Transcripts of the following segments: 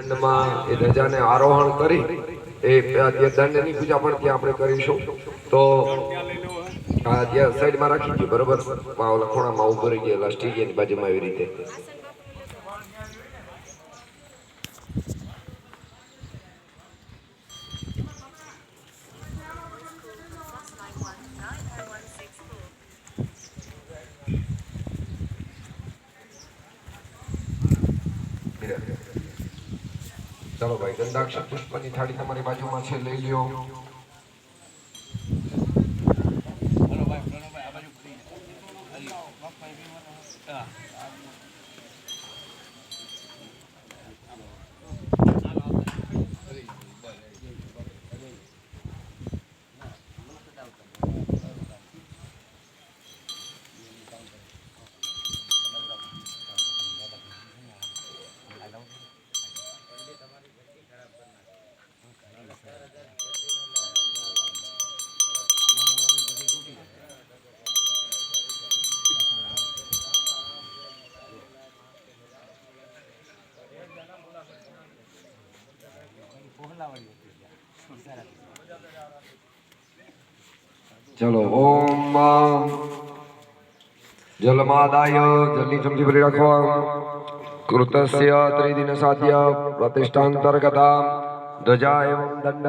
દંડમાં એ ધજાને આરોહણ કરી, એ દંડની પૂજા પણ ત્યાં આપણે કરીશું. તો ત્યાં સાઈડમાં રાખી ગયું બરોબર? આ ઓલા ખૂણામાં ઊભો રહી ગયેલા ગયા બાજુમાં એવી રીતે. ચાલો ભાઈ ગંધાક્ષર પુષ્પની થાળી તમારી બાજુમાં છે લઈ લ્યો. ચલો ઓમ જલમાદાય, જલની ચમચી ભરી રાખવા. કૃતસ્ય ત્રિદિન સાધ્ય પ્રતિષ્ઠાંતર્ગતા ધ્વજા એવં દંડ.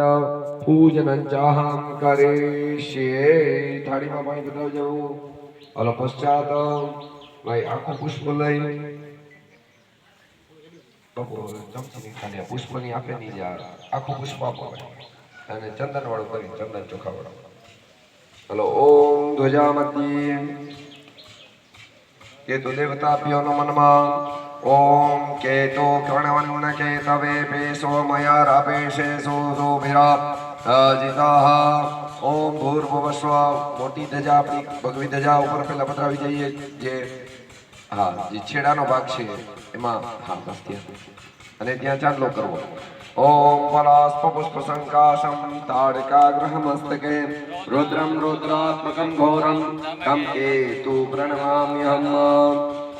પૂજન ચાહમ કરીષ્યે. થાળીમાં પાણી બતાવજો હલો પશ્ચાત ભાઈ આખું પુષ્પ લઈ. બાપુ ખાલી પુષ્પની આપે નહીં યાર. આખું પુષ્પ આપો. અને ચંદન વાળું કરી ચંદન ચોખા વાળું હલો, ઓમ ધ્વજામતી કેતુ દેવતાભ્યો મનમાં, ઓમ કેતુ કર્ણવન્ન કેતવે પેશો મયા રાપેશે સોસોભિરા અજિતાહ ઓમ ભૂર્ભુવસ્વ, મોટી ધજા આપણી ભગવી ધજા ઉપર પેલા પધરાવી જઈએ, જે, હા, જે છેડાનો ભાગ છે, એમાં, હા બસ ત્યાં અને ત્યાં ચાંદલો કરવો. ઓમ પલાસ્પ પુષ્પ સંકાશમ रुद्रात्मकं घोरं રુદ્રમ केतु प्रणमाम्यहम्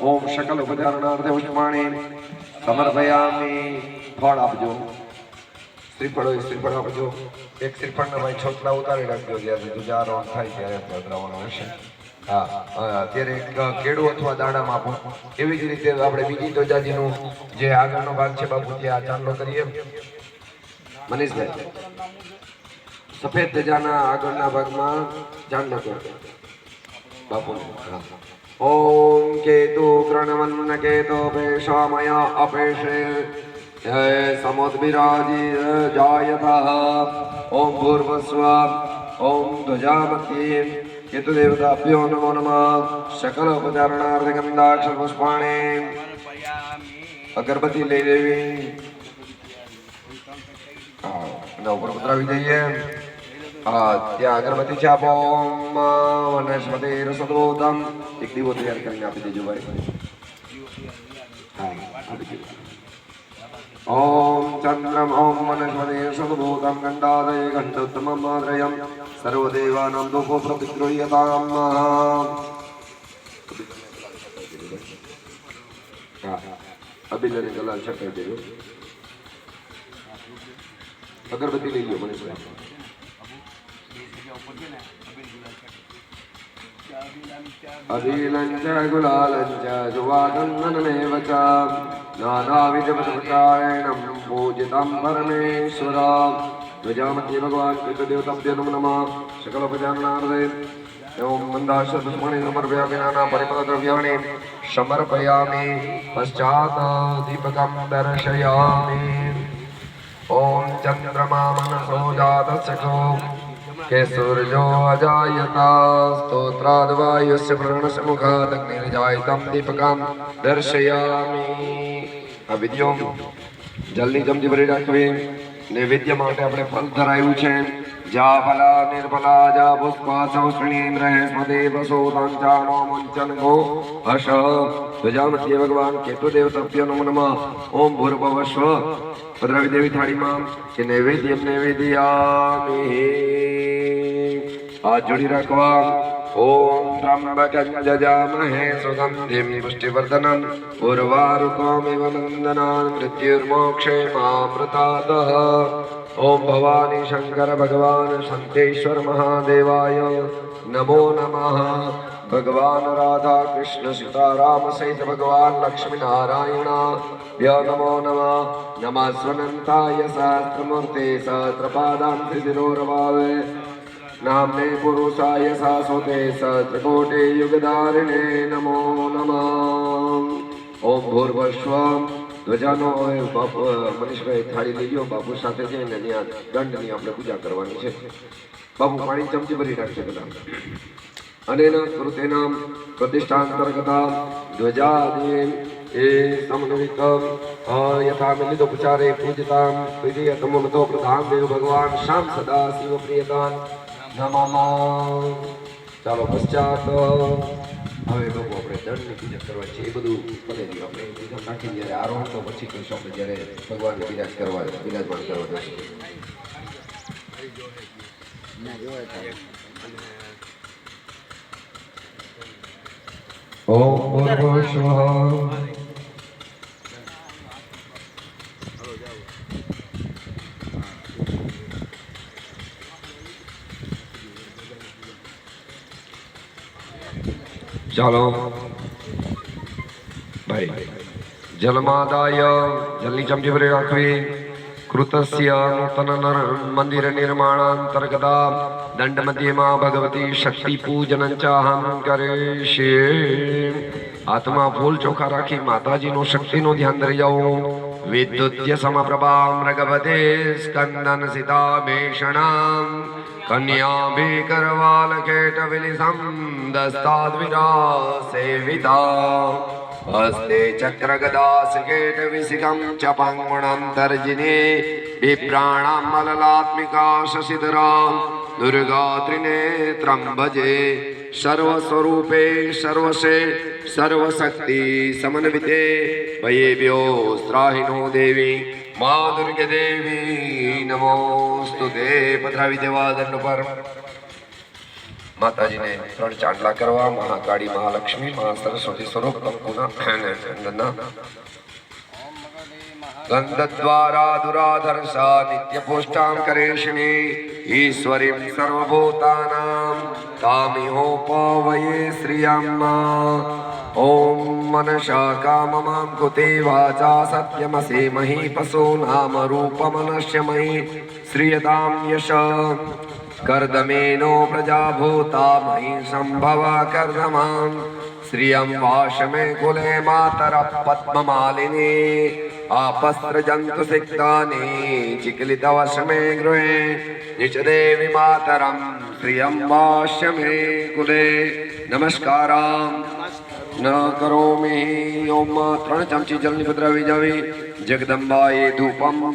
ॐ શકલ ઉપધારણાર્થે પુષ્પાણી સમર્પયામિ ફળ આપજો શ્રીફળો શ્રીફળ આપજો એક શ્રીફળના ભાઈ છોકરા ઉતારી રાખજો જ્યારે દુજારો થાય ત્યારે પધરાવવાનો હશે અત્યારે એક કેળું અથવા દાડામાં આપો. એવી જ રીતે આપણે બીજી ધ્વજાજીનું જે આગળનો ભાગ છે બાપુ ત્યાં ચાંદલો કરીએ. મનીષભાઈ, સફેદ ધજાના આગળના ભાગમાં ચાંદલો કરો. બાપુ ઓમ કેતુ કર્ણવન્ન કેતો પેશામય અપેશે જય સમોદ્વિરાજી જાયતઃ. ઓમ ભૂર્વસ્વ, ઓમ ધ્વજામતી કેતુ દેવતાભ્યો નમો નમઃ સકલ ઉપચારણાર્થ ગંધાક્ષર પુષ્પાણે અગરબત્તી લઈ લેવી હા એના ઉપર પધરાવી દઈએ હા ત્યાં અગરબત્તી છે આપો ઓમ વનસ્પતિ રસદોતમ એક દીવો તૈયાર કરીને આપી દેજો ભાઈ હા આપી દેજો ઓમ વનસ્પતિ રસદોતમ ગંડાદય ગંડોત્તમમ માદ્રયમ સર્વદેવાનાં દોપો પ્રતિગૃહ્યતામ હા અબિલને ગલાલ છકાઈ દેજો અગરબત્તી લઈ લો મનીષભાઈ अभिलञ्च गुलालञ्च सुवाचन्दनमेव च नानाविधपदप्रकारेणं पूजितं परमेश्वरा प्रजामती भगवान् कृतदेवताभ्य नमो नमः सकलपजानार्दे एवं मन्दाशतस्मणि समर्पयामि नाना परिपदद्रव्याणि समर्पयामि पश्चात् दीपकं दर्शयामि ॐ चन्द्रमा मनसो जातस्य કે સૂરજો અજાયતા સ્તોત્રાદવાયુષ્ય પ્રણશમુખાદગ્નિર્જાયતમ દીપકામ દર્શયામિ. આ જલ્દી જમતી ભરી રાખવી નૈવેદ્ય માટે આપણે ફલ ધરાયું છે. જા ફલા નિર્ફલા જા પુષ્પા સૌષ્ણીમ રહે સ્મદે વસો તાંચાનો મુંચન ગો હશ ભગવાન કેતુ દેવ તપ્ય નમો નમઃ. ઓમ ભૂર્ભવ સ્વ દેવી થાળીમાં કે નૈવેદ્ય નૈવેદ્યા હાથ જોડી રાખવા ઓમ ત્રંબકં જજામહે સુગંધિમ પુષ્ટિવર્ધનં ઉર્વારુકમિવ નંદનાન મૃત્યુર્મોક્ષે મામૃતાદ ઓમ ભવાની શંકર ભગવાન સંતેશ્વર મહાદેવાય નમો નમઃ ભગવાન રાધા કૃષ્ણ સીતારામ સહિત ભગવાન લક્ષ્મી નારાયણા નમો નમઃ નમઃ સ્વનંતાય સહસ્રમૂર્તે સહસ્રપાદાંતિ नाम्ने पुरुषाय शाश्वते सहस्रकोटे युगधारिणे नमो नमः ઓમ ભૂર્ભસ્વ ધ્વજાનો હવે બાપુ મનીષભાઈ થાળી લઈ ગયો બાપુ સાથે જઈને ત્યાં દંડની આપણે પૂજા કરવાની છે બાપુ પાણી ચમચી ભરી રાખશે બધા અનેન કૃતેના પ્રતિષ્ઠાંતર્ગતા ધ્વજાદિ એ સમન્વિત યથા મિલિતોપચારે પૂજતામ પ્રિયતમો પ્રધાન દેવ ભગવાન શામ સદા શિવ પ્રિયતાન નમઃ ચાલો પશ્ચાત. હવે લોકો આપણે દંડની પૂજા કરવા છે એ બધું ભલે જ આપણે પૂજા નાખી જ્યારે આરોહણ તો પછી કરીશું. આપણે જ્યારે ભગવાનને બિરાજ કરવા બિરાજમાન કરવા જશું ઓમ ભૂર્ભુવઃ ચાલો. ભાઈ, જલમાદાય, જલની ચમચી ભરી રાખવી. કૃતસ્ય નૂતન મંદિર નિર્માણાંતર્ગતા દંડ મધ્યમાં ભગવતી શક્તિ પૂજન ચાહમ કરીશી. આત્મા ફૂલ ચોખા રાખી માતાજીનું શક્તિનું ધ્યાન ધરી જાઓ. વિદ્યુત્ય સમપ્રભા મૃગપતે સ્કંદન સીતા ભીષણામ કન્યા ભીકરવાલ કેટ વિલિસમ દસ્તાદ્વિરા સેવિતા હસ્તે ચક્રગદાસકેટ વિસિકમ ચ પંગુણંતર્જિને વિપ્રાણામ મલલાત્મિકા શશિધરા દુર્ગા ત્રિનેત્રમ ભજે સર્વસ્વરૂપે સર્વશે સર્વશક્તિ સમન્વિતે ભયેભ્યો સ્ત્રાહિનો દેવી મા દુર્ગે દેવી નમોસ્તુ તે પધરાવી દેવા દંડ પર માતાજીને ત્રણ ચાંદલા કરવા મહાકાળી મહાલક્ષ્મી મહા સરસ્વતી સ્વરૂપ કંકુના ચંદનના ગંધદ્વારા દુરાધર્ષા નિત્યપુષ્ટાં કરેશિણી ઈશ્વરીં સર્વભૂતાનાં તામિહોપવયે શ્રિયમ્મા ॐ मनसा काममां कुते वाचा सत्यमसे महीपसो नाम रूपमनस्य मयि श्रियतां यश कर्दमेनो प्रजाभूता मयि सम्भव कर्दमां श्रियं वाश मे कुले मातरः पद्ममालिनी आपस्त्रजन्तुसिक्तानि चिकिलितवश मे गृहे निचदेवि मातरं श्रियं वाश्य मे कुले नमस्काराम् ન કરોમિ ઓમ ત્રણ ચમચી જલની પધરાવી જાવી જગદંબાએ ધૂપમ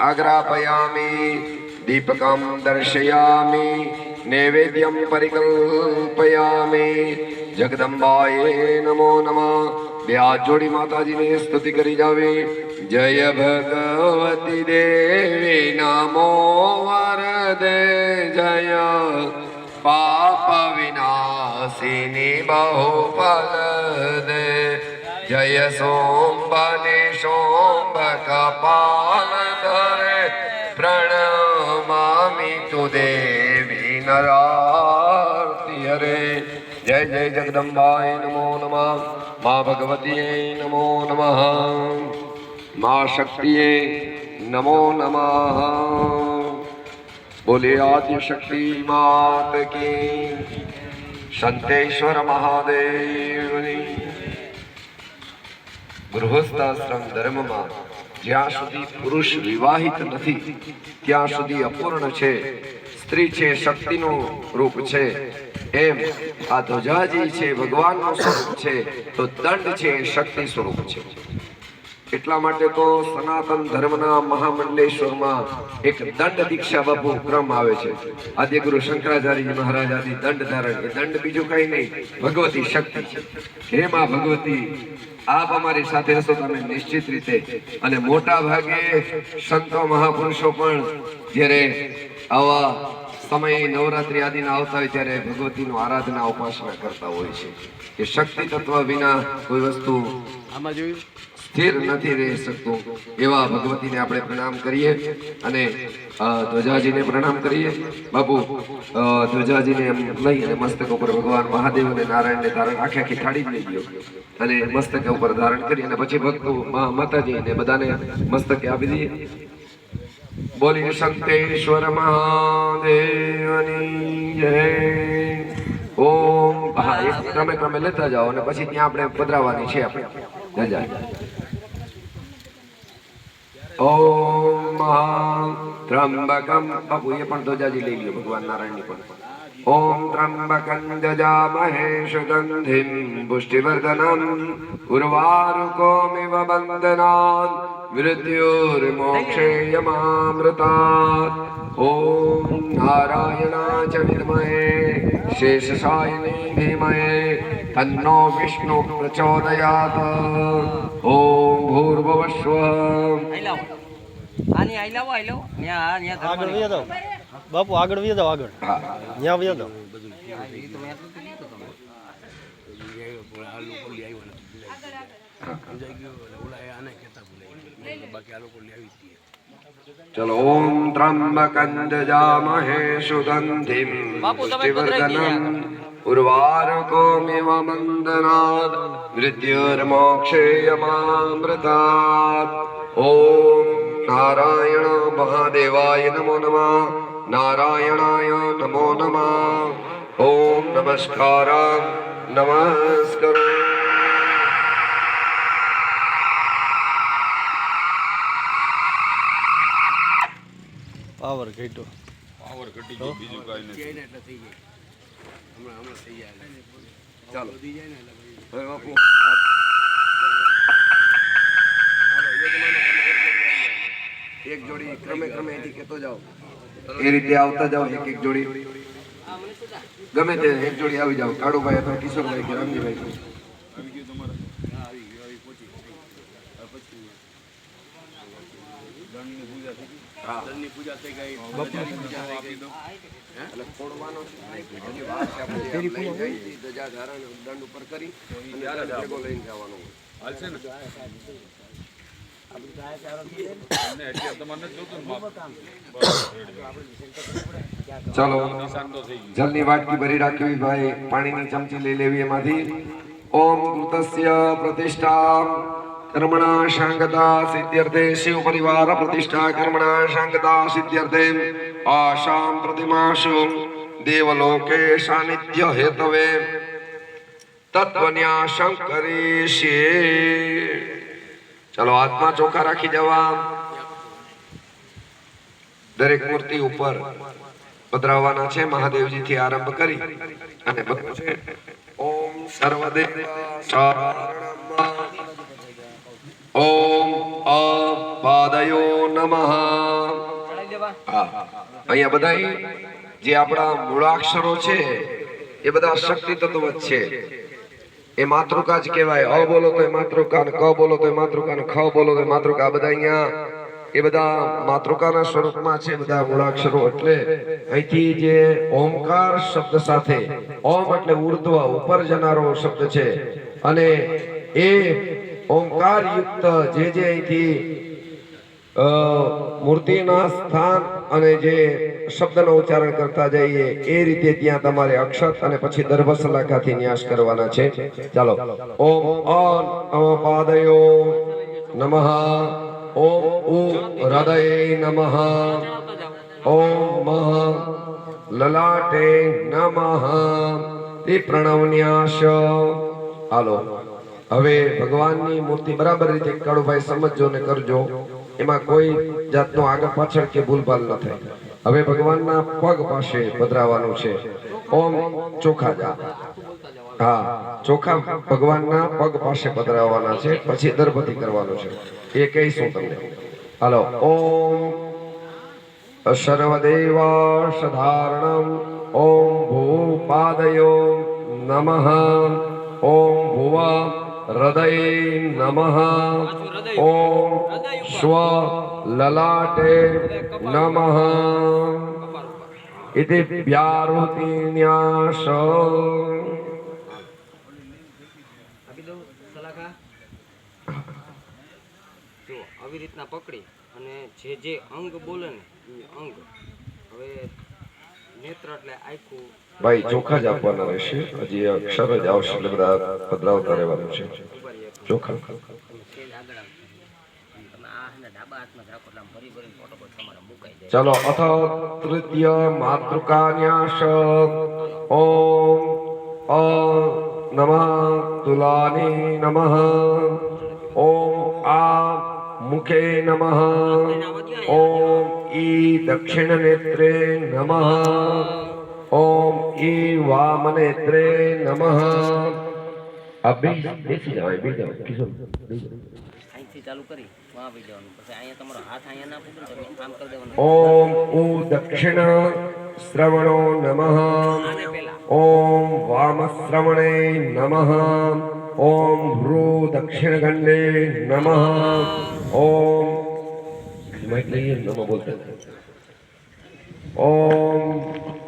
આગ્રાપયામિ. દીપકમ દર્શયામિ. નૈવેદ્યમ પરિકલ્પયામિ. જગદંબાએ નમો નમઃ. બે હાથ જોડી માતાજીની સ્તુતિ કરી જાવી. જય ભગવતી દેવી, નમો વરદે જય. પાપ વાસિની બહુફલ દે જય સોમબને સોમ કપાલ ધરે પ્રણમામી તુ દેવી નરાર્તિ હરે જય જય જગદંબાય નમો નમઃ મા ભગવતીએ નમો નમઃ મા શક્તિએ નમો નમઃ બોલે આદ્ય માત કી શંતેશ્વર મહાદેવની ગૃહસ્થાશ્રમ ધર્મમાં જ્યાં સુધી પુરુષ વિવાહિત નથી, ત્યાં સુધી અપૂર્ણ છે, સ્ત્રી છે, શક્તિનું રૂપ છે. એમ આ ધ્વજાજી છે, ભગવાનનું સ્વરૂપ છે, તો દંડ છે શક્તિ સ્વરૂપ છે. એટલા માટે તો સનાતન ધર્મના મહામંડલેશ્વરમાં એક દંડ દીક્ષા બાપુ ક્રમ આવે છે. આદ્ય ગુરુ શંકરાચાર્ય મહારાજ આદિ દંડ ધારણ એ દંડ બીજું કઈ નહીં, ભગવતી શક્તિ હે માં ભગવતી, આપ અમારી સાથે હશો તમે નિશ્ચિત રીતે અને મોટા ભાગે સંતો મહાપુરુષો પણ જ્યારે આવા સમયે નવરાત્રી આદિના આવતા હોય ત્યારે ભગવતીનું આરાધના ઉપાસના કરતા હોય છે. કે શક્તિ તત્વ વિના કોઈ વસ્તુ આમાં જોયું? સ્થિર નથી રહી શકતું. એવા ભગવતીને આપણે પ્રણામ કરીએ અને ધ્વજાજીને પ્રણામ કરીએ. બાપુ ધ્વજાજીને એમ લઈ અને મસ્તક ઉપર ભગવાન મહાદેવ અને નારાયણને ધારણ આખી આખી થાળી જ લઈ ગયો અને મસ્તક ઉપર ધારણ કરી અને પછી ભક્તો માતાજી માતાજીને બધાને મસ્તકે આપી દઈએ. બોલી શક્તેશ્વર મહાદેવની જય. ઓમ. હા ક્રમે ક્રમે લેતા જાઓ અને પછી ત્યાં આપણે પધરાવાની છે આપણે. ધજા ઓમ ત્રંબકમ. બાપુ, એ પણ ધ્વજાજી લઈ લ્યો, ભગવાન નારાયણની પણ. ઓમ ત્રંબકં દજામહે સુગંધિમ પુષ્ટિવર્ધનમ. ઉર્વારુકોમિવ બંધનાન મૃત્યુર્મોક્ષેયમામૃતાत् ઓમ નારાયણા ચ વિદ્મહે શેષશાયિને ધીમહે તન્નો વિષ્ણુ પ્રચોદયાત ઓમ ભૂર્ભુવસ્વ આઈ લાવો આની આઈ લાવો આઈ લાવો ન્યા ન્યા આગળ. વહી જાઓ. બાપુ આગળ વહી જાઓ આગળ. કહેતા ભૂલાઈ ગયું. બાકી આ લોકો લઈ આવી ચલો ઓમ ત્રંબકં દજામહે સુગંધિમ પુષ્ટિવર્ધનમ ઉર્વારુકોમિવ મંદનાદ મૃત્યુર્મોક્ષેયમામૃતાત ઓમ નારાયણ મહાદેવાય નમો નમઃ નારાયણાય નમો નમઃ ઓમ નમસ્કારા નમસ્કાર પાવર ઘટ્યો. એટલે થઈ જાય. હમણાં હમણાં થઈ જાય. ચાલો. વધી જાય ને એટલે બાપુ એક જોડી ક્રમે ક્રમે અહીંથી કહેતો જાઓ. એ રીતે આવતા જાઓ એક એક જોડી. ગમે તે એક જોડી આવી જાઓ. કાળુભાઈ અથવા કિશોરભાઈ કે રામજીભાઈ. દળની પૂજા થઈ ગઈ ધજાની પૂજા થઈ ગઈ. એટલે ખોડવાનો છે. હજી વાર છે આપણે આમ લઈને જઈએ, ધજા ધારણ દંડ ઉપર કરી અને ભેગો લઈને જવાનો હોય. ચાલો જલની વાટકી ભરી રાખવી ભાઈ પાણીની ચમચી લઈ લેવી એમાંથી. ઓમ કૃતસ્ય પ્રતિષ્ઠા કર્મણા શાંગતા સિદ્ધ્યર્થે શિવ પરિવાર પ્રતિષ્ઠા કર્મણા શાંગતા સિદ્ધ્યર્થે આશામ પ્રતિમાશુ દેવલોકે સાનિધ્ય હેતવે તત્વન્યાસં કરીશીએ ચલો આત્મા ચોખા રાખી જવા દરેક મૂર્તિ ઉપર પધરાવવાના છે મહાદેવજીથી આરંભ કરી અને બધું છે ઓમ સર્વદેવ ઓમ અપાદયો નમઃ. અહીંયા બધા જે આપણા મૂળાક્ષરો છે, એ બધા શક્તિ તત્વ જ છે. એ માતૃકા જ કહેવાય. અ બોલો તો માતૃકા ને ક બોલો તો એ માતૃકા ને ખ બોલો તો માતૃકા. બધા અહીંયા, એ બધા માતૃકાના સ્વરૂપમાં છે બધા મૂળાક્ષરો. એટલે અહીંથી જે ઓમકાર શબ્દ સાથે, ઓમ એટલે ઉર્ધ્વ, ઉપર જનારો શબ્દ છે. અને એ ઓમકાર યુક્ત જે જે અહીંથી મૂર્તિના સ્થાન અને જે શબ્દનો ઉચ્ચારણ કરતા જઈએ, એ રીતે ત્યાં તમારે અક્ષત અને પછી દર્ભસલાકાથી ન્યાસ કરવાના છે. ચાલો. ઓમ અન પાદયો નમઃ. ઓમ ઉ હૃદય નમઃ. ઓમ મહ લલાટે નમઃ. તે પ્રણવન્યાસ હાલો. હવે ભગવાનની મૂર્તિ બરાબર રીતે કાળુભાઈ સમજજો ને કરજો. એમાં કોઈ જાતનો આગળ પાછળ કે ભૂલભાલ ન થાય. હવે ભગવાનના પગ પાસે પધરાવાનું છે. ઓમ ચોખા જા. હા, ચોખા ભગવાનના પગ પાસે પધરાવવાના છે. પછી દરબતી કરવાનું છે. એ કહીશું તમને. હાલો, ઓમ સર્વદેવાસધારણમ ઓમ ભૂપાદયો નમઃ. ઓમ ભુવ હૃદય નમઃ ઓમ સ્વ લલાટે નમઃ इति व्यारुतिन्यास આપી દઉં સલાખા જો આવી રીતના પકડી અને જે જે અંગ બોલે ને એ અંગ હવે નેત્ર એટલે આખું ભાઈ, ચોખા જ આપવાના રહેશે. હજી અક્ષર જ આવશે એટલે બધા પધરાવતા રહેવાનું છે. ચોખા. ચલો અથ તૃતીય માતૃકાન્યાસ. ઓમ અ નમઃ. તુલાને નમઃ ઓમ આ મુખે નમઃ. ઓમ ઈ દક્ષિણ નેત્રે નમઃ. ઓમ ઈ વામ નેત્રે નમઃ બે બેસી જાવ બે જાવ કિશોર. અહીંથી ચાલુ કરી વાં આવી જવાનું. પછી અહીંયા તમારો હાથ અહીંયા ના પૂછે તમે આમ કરી દેવાનું. ઓમ ઉ દક્ષિણ શ્રવણો નમઃ. ઓમ વામ શ્રવણે નમઃ. ઓમ ભ્રુ દક્ષિણ ગંડે નમઃ. ઓમ માઇક લઈએ નમઃ બોલતા. ઓમ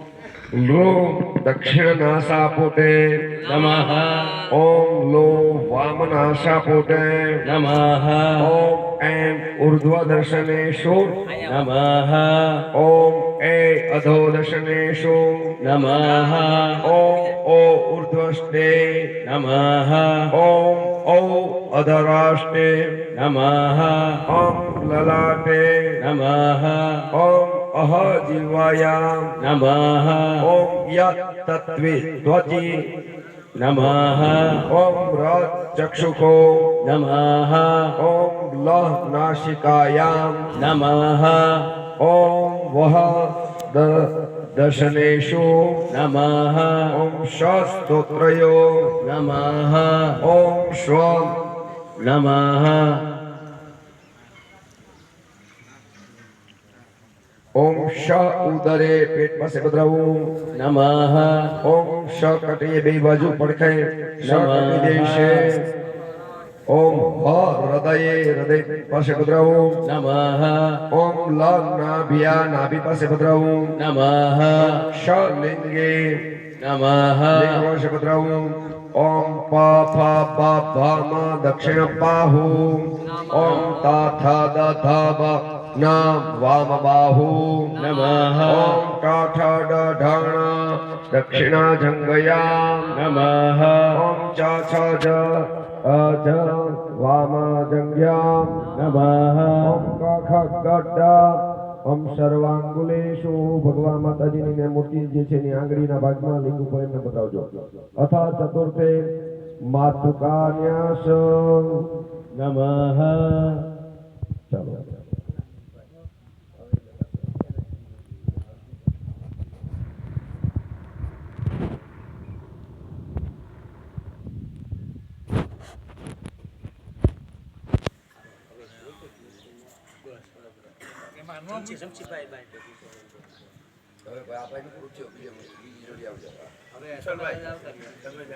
લો દક્ષિણ નાસાપુટે નમઃ ઓમ લો વામનાસાપુટે નમઃ ઓમ એમ ઉર્ધ્વ દર્શનેષુ નમઃ ઓમ એ અધો દર્શનેષુ નમઃ ઓમ ઓ ઉર્ધ્વષ્ટે નમઃ ઓમ ઓ અધરાષ્ટે નમઃ ઓમ લલાટે નમઃ ઓમ અહ જીવાયામ નમઃ ઓમ યત તત્વે ધ્વજી નમઃ ઓમ રત ચક્ષુખો નમઃ ઓમ લહ નાસિકાયામ નમઃ ઓમ વહ દ દર્શનેષુ નમઃ ઓમ શ સ્તોત્રયો નમઃ ઓમ સ્વ નમઃ ઓમ શ ઉદરે પેટ પાસે પધરાવું નમઃ ઓમ શ કટીએ બે બાજુ પડખે કટી દેશે ઓમ હ હૃદયે હૃદય પાસે પધરાવું નમઃ ઓમ લ નાભિયા નાભી પાસે પધરાવું નમઃ શ લિંગે નમઃ લિંગ પાસે પધરાવું ઓમ પ ફ પ ભ મ દક્ષિણ પાહુ ઓમ તા થ દ ધ બ ન વામ બાહુ નમઃ ઓમ ટા ઠ ડ ઢણ દક્ષિણા જંગયા નમઃ ઓમ ચ અજ જ વામ જંગ્યા નમઃ ઓમ ક ખ ગ ડ ઓમ સર્વાંગુલેશુ ભગવાન માતાજીની ને મૂર્તિ જે છે એની આંગળીના ભાગમાં લિંગ ઉપર એમને બતાવજો। અથા ચતુર્થે માતુકાન્યાસ। નમઃ। ચાલો. હવે